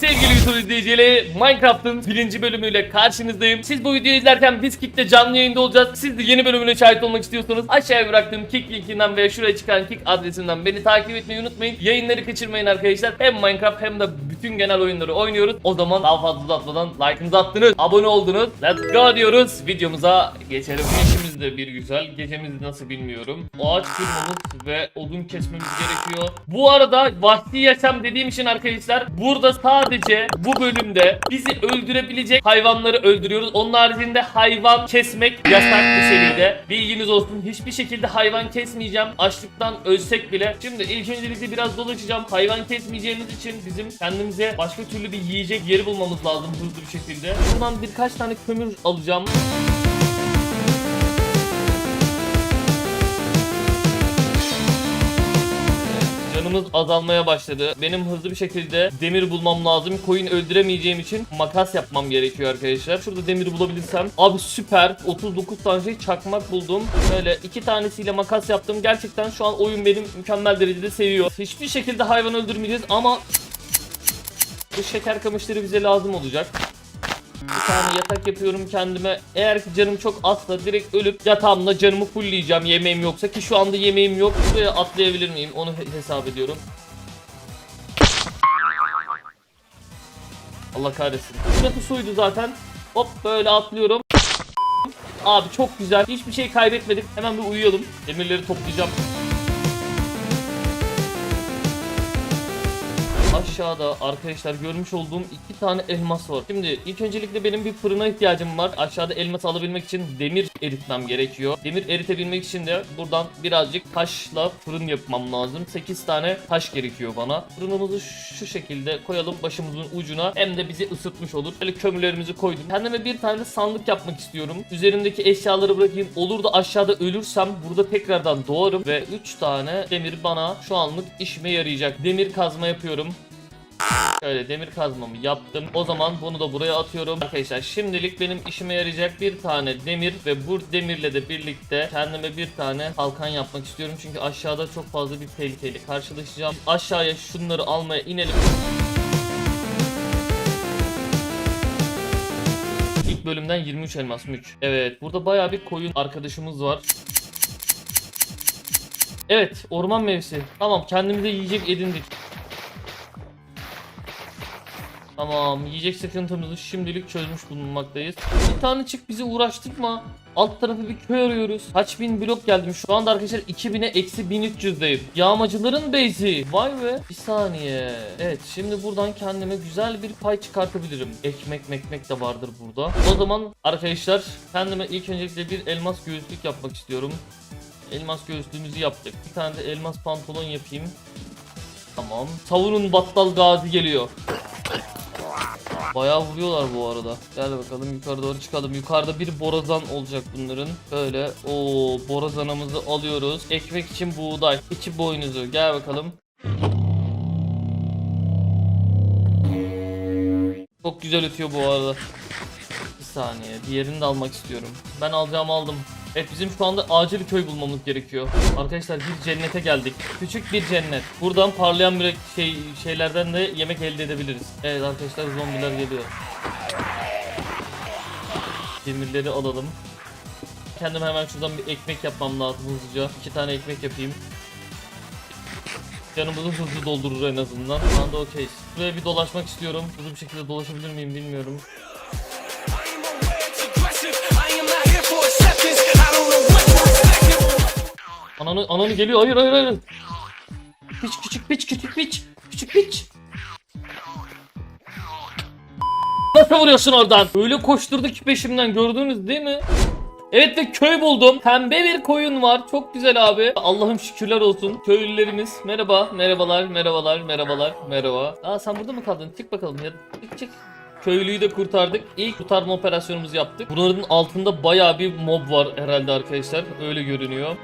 Sevgili YouTube izleyicileri Minecraft'ın birinci bölümüyle karşınızdayım. Siz bu videoyu izlerken biz Kick'te canlı yayında olacağız. Siz de yeni bölümüne şahit olmak istiyorsanız aşağıya bıraktığım Kick linkinden veya şuraya çıkan Kick adresinden beni takip etmeyi unutmayın. Yayınları kaçırmayın arkadaşlar. Hem Minecraft hem de bütün genel oyunları oynuyoruz. O zaman daha fazla uzatmadan like'ınızı attınız, abone oldunuz. Let's go diyoruz. Videomuza geçelim. Güneşimiz de bir güzel. Gecemiz nasıl bilmiyorum. Ağaç kırmamız ve odun kesmemiz gerekiyor. Bu arada vahşi yaşam dediğim için arkadaşlar burada sadece bu bölümde bizi öldürebilecek hayvanları öldürüyoruz. Onun haricinde hayvan kesmek yasak bir seride. Bilginiz olsun. Hiçbir şekilde hayvan kesmeyeceğim. Açlıktan ölsek bile. Şimdi ilk öncelikle biraz dolaşacağım. Hayvan kesmeyeceğimiz için bizim kendimize başka türlü bir yiyecek yeri bulmamız lazım hızlı bir şekilde. Buradan birkaç tane kömür alacağım. Canımız azalmaya başladı. Benim hızlı bir şekilde demir bulmam lazım. Koyun öldüremeyeceğim için makas yapmam gerekiyor arkadaşlar. Şurada demir bulabilirsem. Abi süper. 39 tane şey çakmak buldum. Böyle iki tanesiyle makas yaptım. Gerçekten şu an oyun benim mükemmel derecede seviyor. Hiçbir şekilde hayvan öldürmeyeceğiz ama bu şeker kamışları bize lazım olacak. Bir tane yatak yapıyorum kendime. Eğer ki canım çok azsa direkt ölüp yatağımda canımı fullleyeceğim yemeğim yoksa ki şu anda yemeğim yok. Buraya atlayabilir miyim? Onu he- hesap ediyorum. Allah kahretsin. Burası suydu zaten. Hop böyle atlıyorum. Abi çok güzel. Hiçbir şey kaybetmedik. Hemen bir uyuyalım. Demirleri toplayacağım. Aşağıda arkadaşlar görmüş olduğum iki tane elmas var. Şimdi ilk öncelikle benim bir fırına ihtiyacım var. Aşağıda elmas alabilmek için demir eritmem gerekiyor. Demir eritebilmek için de buradan birazcık taşla fırın yapmam lazım. 8 tane taş gerekiyor bana. Fırınımızı şu şekilde koyalım başımızın ucuna. Hem de bizi ısıtmış olur. Böyle kömürlerimizi koydum. Kendime bir tane sandık yapmak istiyorum. Üzerindeki eşyaları bırakayım. Olur da aşağıda ölürsem burada tekrardan doğarım. Ve 3 tane demir bana şu anlık işime yarayacak. Demir kazma yapıyorum. Şöyle demir kazmamı yaptım. O zaman bunu da buraya atıyorum. Arkadaşlar şimdilik benim işime yarayacak bir tane demir ve bu demirle de birlikte kendime bir tane kalkan yapmak istiyorum. Çünkü aşağıda çok fazla bir tehlikeli karşılaşacağım. Aşağıya şunları almaya inelim. İlk bölümden 23 elmas mük. Evet burada baya bir koyun arkadaşımız var. Evet orman mevsi. Tamam kendimize yiyecek edindik. Tamam yiyecek sıkıntımızı şimdilik çözmüş bulunmaktayız. Bir tane çık bizi uğraştırma. Alt tarafı bir köy arıyoruz. Kaç bin blok geldim. Şu anda arkadaşlar 2000'e eksi 1300'deyim. Yağmacıların base'i. Vay be. Bir saniye. Evet şimdi buradan kendime güzel bir pay çıkartabilirim. Ekmek mekmek de vardır burada. O zaman arkadaşlar kendime ilk öncelikle bir elmas göğüslük yapmak istiyorum. Elmas göğüslüğümüzü yaptık. Bir tane de elmas pantolon yapayım. Tamam. Savunun battal gazi geliyor. Bayağı vuruyorlar bu arada. Gel bakalım yukarı doğru çıkalım. Yukarıda bir borazan olacak bunların. Böyle o borazanımızı alıyoruz. Ekmek için buğday. İçi boynuzu. Gel bakalım. Çok güzel ötüyor bu arada. Bir saniye. Diğerini de almak istiyorum. Ben alacağımı aldım. Evet bizim şu anda acil köy bulmamız gerekiyor. Arkadaşlar bir cennete geldik. Küçük bir cennet. Buradan parlayan bir şey şeylerden de yemek elde edebiliriz. Evet arkadaşlar zombiler geliyor. Demirleri alalım. Kendime hemen şuradan bir ekmek yapmam lazım hızlıca. İki tane ekmek yapayım. Canımızı hızlı doldurur en azından. Şu anda okeyiz. Buraya bir dolaşmak istiyorum. Hızlı bir şekilde dolaşabilir miyim bilmiyorum. Ananı, ananı geliyor. Hayır hayır hayır. Piç küçük piç küçük piç. Küçük piç. Nasıl vuruyorsun oradan? Öyle koşturdu ki peşimden gördünüz değil mi? Evet ve köy buldum. Pembe bir koyun var. Çok güzel abi. Allah'ım şükürler olsun. Köylülerimiz. Merhaba. Merhabalar. Merhabalar. Merhabalar. Merhaba. Aa sen burada mı kaldın? Çık bakalım ya. Çık çık. Köylüyü de kurtardık. İlk kurtarma operasyonumuzu yaptık. Bunların altında bayağı bir mob var herhalde arkadaşlar. Öyle görünüyor.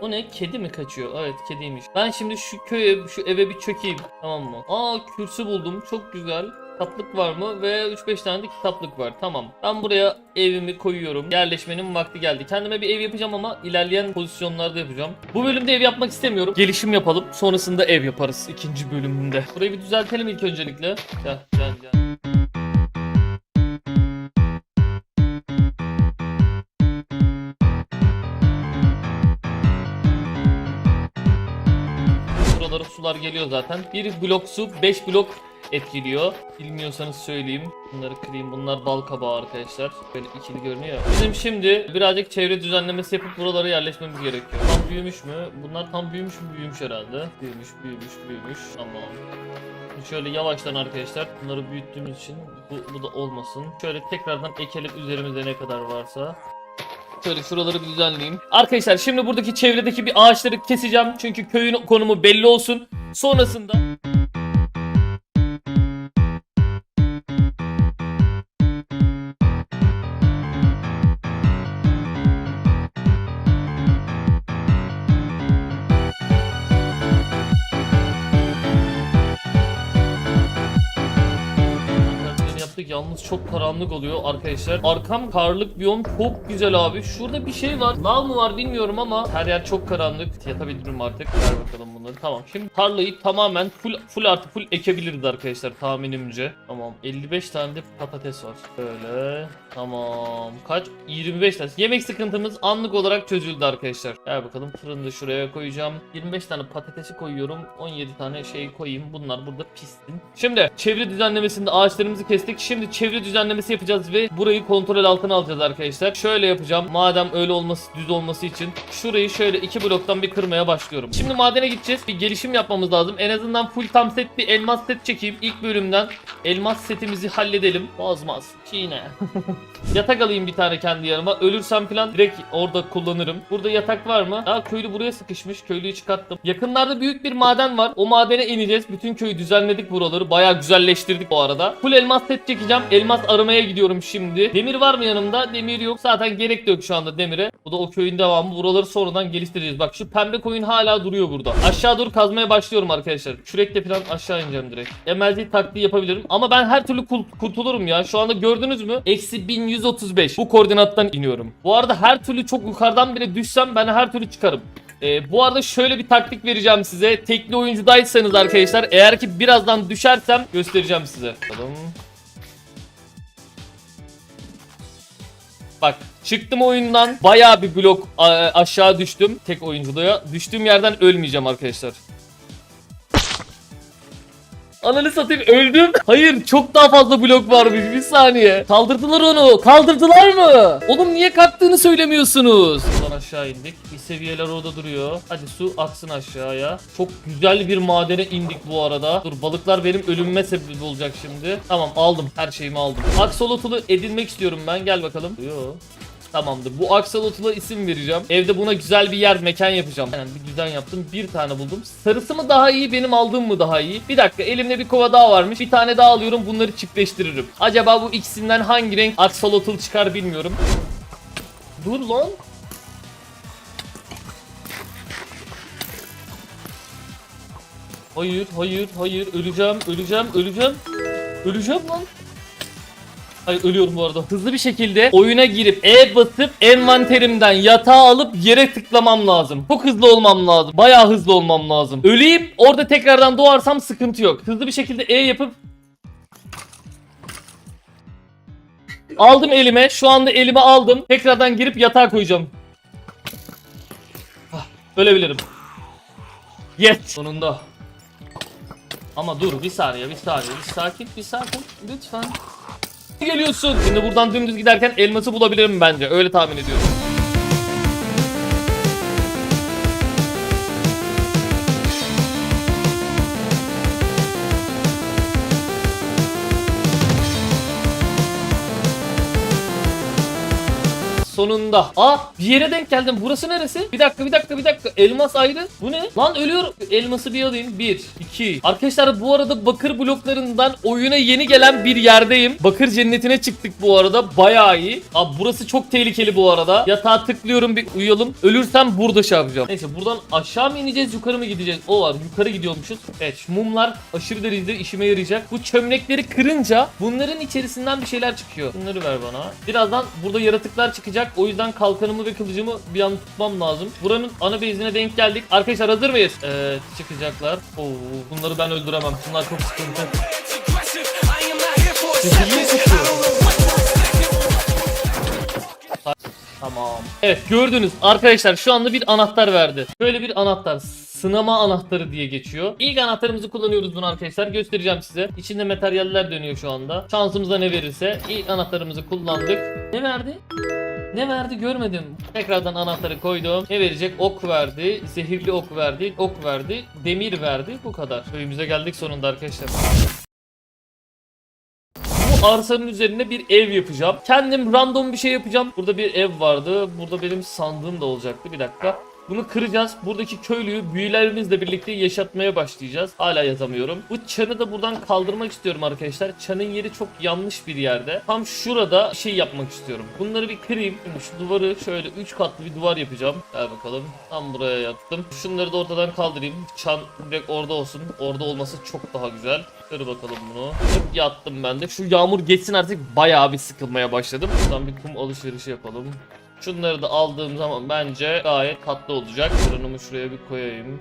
O ne? Kedi mi kaçıyor? Evet kediymiş. Ben şimdi şu köye, şu eve bir çökeyim. Tamam mı? Aa kürsü buldum. Çok güzel. kitaplık var mı? Ve 3-5 tane de kitaplık var. Tamam. Ben buraya evimi koyuyorum. Yerleşmenin vakti geldi. Kendime bir ev yapacağım ama ilerleyen pozisyonlarda yapacağım. Bu bölümde ev yapmak istemiyorum. Gelişim yapalım. Sonrasında ev yaparız ikinci bölümünde. Burayı bir düzeltelim ilk öncelikle. Gel gel gel. Sular geliyor zaten. Bir blok su 5 blok etkiliyor. Bilmiyorsanız söyleyeyim. Bunları kırayım. Bunlar bal kabağı arkadaşlar. Böyle ikili görünüyor. Bizim şimdi birazcık çevre düzenlemesi yapıp buralara yerleşmemiz gerekiyor. Tam büyümüş mü? Bunlar tam büyümüş mü? Büyümüş herhalde. Büyümüş, büyümüş, büyümüş. Tamam. Şöyle yavaştan arkadaşlar bunları büyüttüğümüz için bu, bu da olmasın. Şöyle tekrardan ekelim üzerimizde ne kadar varsa. Şöyle şuraları bir düzenleyeyim. Arkadaşlar şimdi buradaki çevredeki bir ağaçları keseceğim. Çünkü köyün konumu belli olsun. Sonrasında çok karanlık oluyor arkadaşlar. Arkam karlık biyom çok güzel abi. Şurada bir şey var. Lav mı var bilmiyorum ama her yer çok karanlık. Yatabilirim artık. Ver bakalım bunları. Tamam. Şimdi tarlayı tamamen full full artı full ekebiliriz arkadaşlar tahminimce. Tamam. 55 tane de patates var. Böyle. Tamam. Kaç? 25 tane. Yemek sıkıntımız anlık olarak çözüldü arkadaşlar. Gel bakalım fırını şuraya koyacağım. 25 tane patatesi koyuyorum. 17 tane şey koyayım. Bunlar burada pistin. Şimdi çevre düzenlemesinde ağaçlarımızı kestik. Şimdi çevre düzenlemesi yapacağız ve burayı kontrol altına alacağız arkadaşlar. Şöyle yapacağım. Madem öyle olması düz olması için şurayı şöyle iki bloktan bir kırmaya başlıyorum. Şimdi madene gideceğiz. Bir gelişim yapmamız lazım. En azından full tam set bir elmas set çekeyim. İlk bölümden elmas setimizi halledelim. Bozmaz. Çiğne. Yatak alayım bir tane kendi yanıma. Ölürsem falan direkt orada kullanırım. Burada yatak var mı? Aa köylü buraya sıkışmış. Köylüyü çıkarttım. Yakınlarda büyük bir maden var. O madene ineceğiz. Bütün köyü düzenledik buraları. Bayağı güzelleştirdik bu arada. Full elmas set çekeceğim. Elmas aramaya gidiyorum şimdi. Demir var mı yanımda? Demir yok. Zaten gerek de yok şu anda demire. Bu da o köyün devamı. Buraları sonradan geliştireceğiz. Bak şu pembe koyun hala duruyor burada. Aşağı doğru kazmaya başlıyorum arkadaşlar. Kürekle falan aşağı ineceğim direkt. MLG taktiği yapabilirim. Ama ben her türlü kurtulurum ya. Şu anda gördünüz mü? Eksi 1135. Bu koordinattan iniyorum. Bu arada her türlü çok yukarıdan bile düşsem ben her türlü çıkarım. Ee, bu arada şöyle bir taktik vereceğim size. Tekli oyuncudaysanız arkadaşlar eğer ki birazdan düşersem göstereceğim size. Bakalım. Bak çıktım oyundan bayağı bir blok aşağı düştüm tek oyunculuğa. Düştüğüm yerden ölmeyeceğim arkadaşlar. Ananı satayım öldüm. Hayır çok daha fazla blok varmış bir saniye. Kaldırdılar onu. Kaldırdılar mı? Oğlum niye kalktığını söylemiyorsunuz. Buradan aşağı indik. Bir seviyeler orada duruyor. Hadi su aksın aşağıya. Çok güzel bir madene indik bu arada. Dur balıklar benim ölümüme sebep olacak şimdi. Tamam aldım. Her şeyimi aldım. Aksolotlu edinmek istiyorum ben. Gel bakalım. Yo. Tamamdır. Bu aksolotla isim vereceğim. Evde buna güzel bir yer, mekan yapacağım. Yani bir düzen yaptım. Bir tane buldum. Sarısı mı daha iyi, benim aldığım mı daha iyi? Bir dakika, elimde bir kova daha varmış. Bir tane daha alıyorum, bunları çiftleştiririm. Acaba bu ikisinden hangi renk aksolotl çıkar bilmiyorum. Dur lan. Hayır, hayır, hayır. Öleceğim, öleceğim, öleceğim. Öleceğim lan. Ay ölüyorum bu arada. Hızlı bir şekilde oyuna girip E basıp envanterimden yatağı alıp yere tıklamam lazım. Çok hızlı olmam lazım. Bayağı hızlı olmam lazım. Öleyim orada tekrardan doğarsam sıkıntı yok. Hızlı bir şekilde E yapıp Aldım elime. Şu anda elime aldım. Tekrardan girip yatağa koyacağım. Ah, Ölebilirim. Yes. Sonunda. Ama dur bir saniye bir saniye bir sakin bir sakin lütfen geliyorsun. Şimdi buradan dümdüz giderken elması bulabilirim bence. Öyle tahmin ediyorum. Sonunda. Aa bir yere denk geldim. Burası neresi? Bir dakika bir dakika bir dakika. Elmas ayrı. Bu ne? Lan ölüyorum. Elması bir alayım. Bir, iki. Arkadaşlar bu arada bakır bloklarından oyuna yeni gelen bir yerdeyim. Bakır cennetine çıktık bu arada. Bayağı iyi. Abi burası çok tehlikeli bu arada. Yatağa tıklıyorum bir uyuyalım. Ölürsem burada şey yapacağım. Neyse buradan aşağı mı ineceğiz yukarı mı gideceğiz? O var yukarı gidiyormuşuz. Evet mumlar aşırı derecede işime yarayacak. Bu çömlekleri kırınca bunların içerisinden bir şeyler çıkıyor. Bunları ver bana. Birazdan burada yaratıklar çıkacak. O yüzden kalkanımı ve kılıcımı bir an tutmam lazım. Buranın ana base'ine denk geldik. Arkadaşlar hazır mıyız? Evet çıkacaklar. Oo, bunları ben öldüremem. Bunlar çok sıkıntı. Tamam. Evet gördünüz arkadaşlar şu anda bir anahtar verdi. Böyle bir anahtar. Sınama anahtarı diye geçiyor. İlk anahtarımızı kullanıyoruz bunu arkadaşlar. Göstereceğim size. İçinde materyaller dönüyor şu anda. Şansımıza ne verirse. ilk anahtarımızı kullandık. Ne verdi? Ne verdi görmedim. Tekrardan anahtarı koydum. Ne verecek? Ok verdi. Zehirli ok verdi. Ok verdi. Demir verdi. Bu kadar. Köyümüze geldik sonunda arkadaşlar. Arsanın üzerine bir ev yapacağım. Kendim random bir şey yapacağım. Burada bir ev vardı. Burada benim sandığım da olacaktı. Bir dakika. Bunu kıracağız. Buradaki köylüyü büyülerimizle birlikte yaşatmaya başlayacağız. Hala yazamıyorum. Bu çanı da buradan kaldırmak istiyorum arkadaşlar. Çanın yeri çok yanlış bir yerde. Tam şurada şey yapmak istiyorum. Bunları bir kırayım. Şu duvarı şöyle 3 katlı bir duvar yapacağım. Gel bakalım. Tam buraya yaptım. Şunları da ortadan kaldırayım. Çan direkt orada olsun. Orada olması çok daha güzel. Kır bakalım bunu. Tık yattım ben de. Şu yağmur geçsin artık bayağı bir sıkılmaya başladım. Buradan bir kum alışverişi yapalım. Şunları da aldığım zaman bence gayet tatlı olacak. Fırınımı şuraya bir koyayım.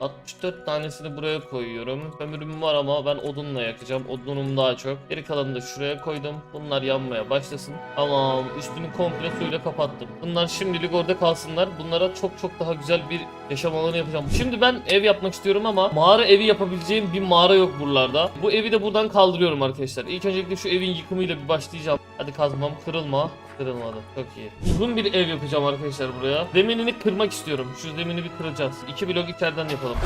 64 tanesini buraya koyuyorum. Kömürüm var ama ben odunla yakacağım. Odunum daha çok. Geri kalanını da şuraya koydum. Bunlar yanmaya başlasın. Tamam. Üstünü komple suyla kapattım. Bunlar şimdilik orada kalsınlar. Bunlara çok çok daha güzel bir yaşam alanı yapacağım. Şimdi ben ev yapmak istiyorum ama mağara evi yapabileceğim bir mağara yok buralarda. Bu evi de buradan kaldırıyorum arkadaşlar. İlk öncelikle şu evin yıkımıyla bir başlayacağım. Hadi kazmam kırılma. Kırılmadı. Çok iyi. Uzun bir ev yapacağım arkadaşlar buraya. Zeminini kırmak istiyorum. Şu zemini bir kıracağız. İki blok içeriden yapalım.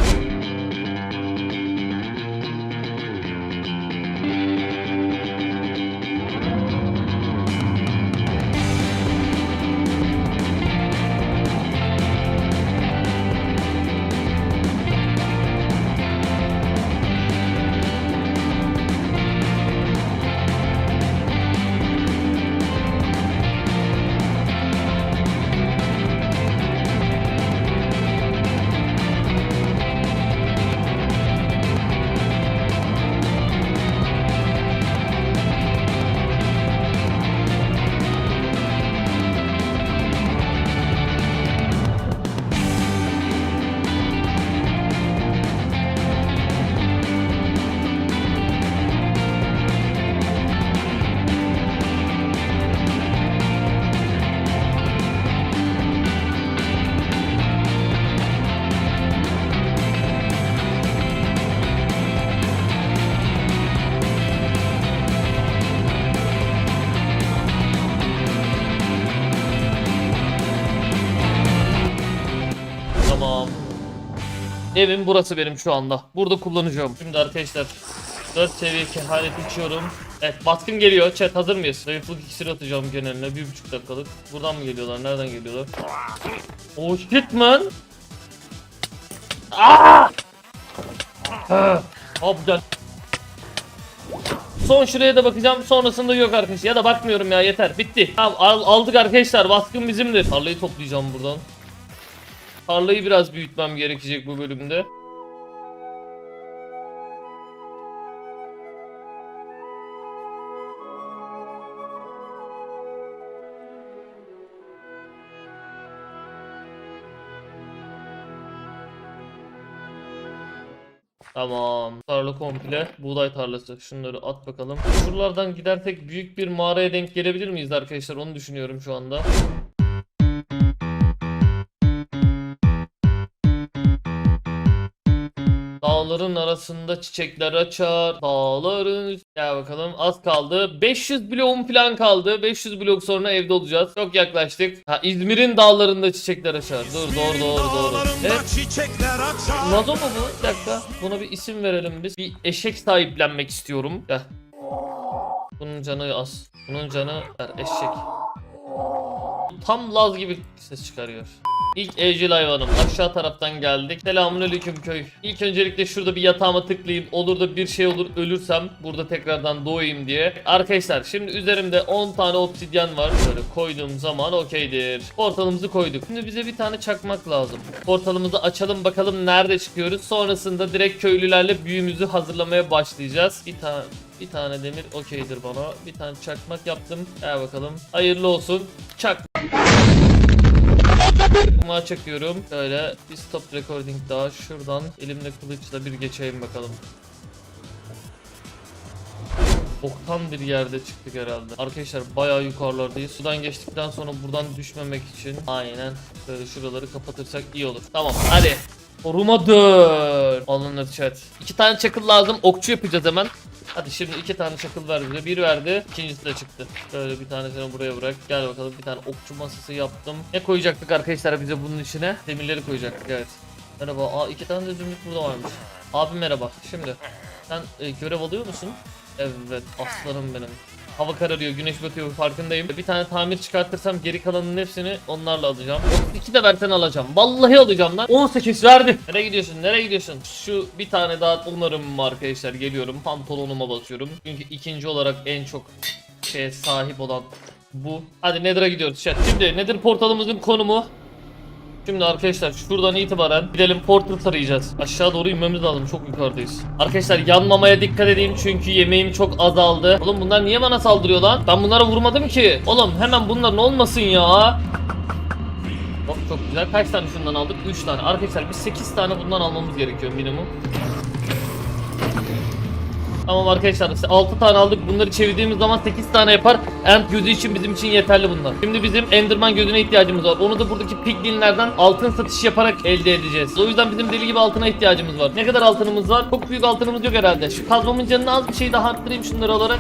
Evim burası benim şu anda. Burada kullanacağım. Şimdi arkadaşlar 4 seviye kehanet içiyorum. Evet baskın geliyor. Chat hazır mıyız? Zayıflık iksiri atacağım geneline. Bir buçuk dakikalık. Buradan mı geliyorlar? Nereden geliyorlar? Oh shit man. Aa! Ha, Hop gel. Son şuraya da bakacağım. Sonrasında yok arkadaşlar. Ya da bakmıyorum ya yeter. Bitti. Tamam al- aldık arkadaşlar. Baskın bizimdir. Tarlayı toplayacağım buradan. Tarlayı biraz büyütmem gerekecek bu bölümde. Tamam. Tarla komple. Buğday tarlası. Şunları at bakalım. Şuralardan gidersek büyük bir mağaraya denk gelebilir miyiz arkadaşlar? Onu düşünüyorum şu anda. Arasında çiçekler açar. Dağların Gel bakalım az kaldı. 500 bloğum falan kaldı. 500 blok sonra evde olacağız. Çok yaklaştık. Ha İzmir'in dağlarında çiçekler açar. Dur doğru doğru doğru. Evet. Nazo mu bu? Bir dakika. Buna bir isim verelim biz. Bir eşek sahiplenmek istiyorum. Gel. Bunun canı az. Bunun canı eşek. Tam Laz gibi ses çıkarıyor. İlk evcil hayvanım. Aşağı taraftan geldik. Selamünaleyküm köy. İlk öncelikle şurada bir yatağıma tıklayayım. Olur da bir şey olur ölürsem burada tekrardan doğayım diye. Arkadaşlar şimdi üzerimde 10 tane obsidyen var. Böyle koyduğum zaman okeydir. Portalımızı koyduk. Şimdi bize bir tane çakmak lazım. Portalımızı açalım bakalım nerede çıkıyoruz. Sonrasında direkt köylülerle büyümüzü hazırlamaya başlayacağız. Bir tane bir tane demir okeydir bana. Bir tane çakmak yaptım. Gel bakalım. Hayırlı olsun. Çak. Kuma çekiyorum. Böyle bir stop recording daha şuradan elimle kılıçla bir geçeyim bakalım. Boktan bir yerde çıktık herhalde. Arkadaşlar bayağı yukarılardayız. Sudan geçtikten sonra buradan düşmemek için aynen böyle şuraları kapatırsak iyi olur. Tamam hadi. Koruma dön. Alınır chat. İki tane çakıl lazım. Okçu yapacağız hemen. Hadi şimdi iki tane çakıl ver bize. Bir verdi. ikincisi de çıktı. Böyle bir tanesini buraya bırak. Gel bakalım bir tane okçu masası yaptım. Ne koyacaktık arkadaşlar bize bunun içine? Demirleri koyacaktık evet. Merhaba. Aa iki tane de zümrüt burada varmış. Abi merhaba. Şimdi sen e, görev alıyor musun? Evet aslanım benim. Hava kararıyor, güneş batıyor farkındayım. Bir tane tamir çıkartırsam geri kalanın hepsini onlarla alacağım. 32 de versen alacağım. Vallahi alacağım lan. 18 verdi. Nereye gidiyorsun? Nereye gidiyorsun? Şu bir tane daha onarım arkadaşlar. Geliyorum. Pantolonuma basıyorum. Çünkü ikinci olarak en çok şeye sahip olan bu. Hadi Nether'a gidiyoruz. Şimdi Nether portalımızın konumu Şimdi arkadaşlar şuradan itibaren gidelim portal tarayacağız. Aşağı doğru inmemiz lazım. Çok yukarıdayız. Arkadaşlar yanmamaya dikkat edeyim çünkü yemeğim çok azaldı. Oğlum bunlar niye bana saldırıyor lan? Ben bunlara vurmadım ki. Oğlum hemen bunların olmasın ya. Hop çok güzel. Kaç tane şundan aldık? 3 tane. Arkadaşlar biz 8 tane bundan almamız gerekiyor minimum. Tamam arkadaşlar 6 tane aldık. Bunları çevirdiğimiz zaman 8 tane yapar. End gözü için bizim için yeterli bunlar. Şimdi bizim Enderman gözüne ihtiyacımız var. Onu da buradaki piglinlerden altın satış yaparak elde edeceğiz. O yüzden bizim deli gibi altına ihtiyacımız var. Ne kadar altınımız var? Çok büyük altınımız yok herhalde. Şu kazmamın canını az bir şey daha arttırayım şunları olarak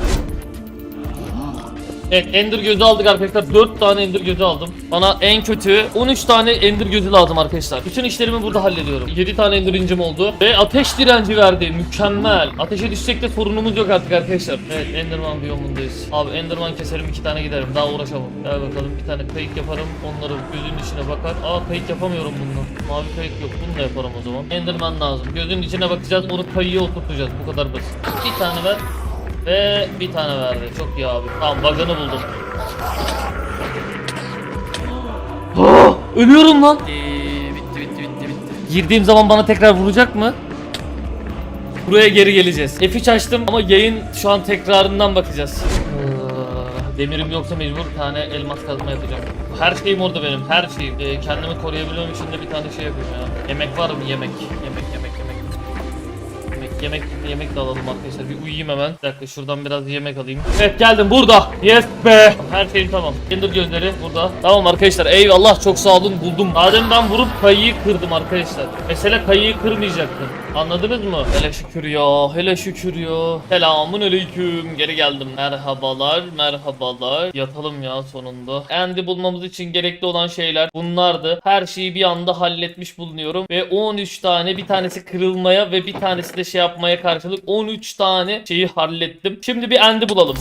Evet Ender gözü aldık arkadaşlar. 4 tane Ender gözü aldım. Bana en kötü 13 tane Ender gözü lazım arkadaşlar. Bütün işlerimi burada hallediyorum. 7 tane Ender incim oldu. Ve ateş direnci verdi. Mükemmel. Ateşe düşsek de sorunumuz yok artık arkadaşlar. Evet Enderman biyomundayız. Abi Enderman keserim 2 tane giderim. Daha uğraşamam. Gel bakalım bir tane kayık yaparım. Onları gözünün içine bakar. Aa kayık yapamıyorum bununla. Mavi kayık yok. Bunu da yaparım o zaman. Enderman lazım. Gözünün içine bakacağız. Onu kayıya oturtacağız. Bu kadar basit. Bir tane ver ve bir tane verdi. Çok iyi abi. Tamam bug'ını buldum. Ah, Ölüyorum lan. Bitti, bitti, bitti, bitti, bitti. Girdiğim zaman bana tekrar vuracak mı? Buraya geri geleceğiz. F3 açtım ama yayın şu an tekrarından bakacağız. Ah, Demirim yoksa mecbur bir tane elmas kazma yapacağım. Her şeyim orada benim, her şeyim. Ee, kendimi koruyabilmem için de bir tane şey yapayım ya. Yemek var mı? Yemek. Yemek, yemek, yemek. Yemek, yemek, yemek de alalım arkadaşlar. Bir uyuyayım hemen. Bir dakika şuradan biraz yemek alayım. Evet geldim burada. Yes be. Her şeyim tamam. Ender gözleri burada. Tamam arkadaşlar. Eyvallah çok sağ olun buldum. Madem ben vurup kayıyı kırdım arkadaşlar. Mesele kayıyı kırmayacaktım. Anladınız mı? Hele şükür ya. Hele şükür ya. Selamun aleyküm. Geri geldim. Merhabalar. Merhabalar. Yatalım ya sonunda. Endi bulmamız için gerekli olan şeyler bunlardı. Her şeyi bir anda halletmiş bulunuyorum. Ve 13 tane bir tanesi kırılmaya ve bir tanesi de şey yapmaya karşılık 13 tane şeyi hallettim. Şimdi bir endi bulalım.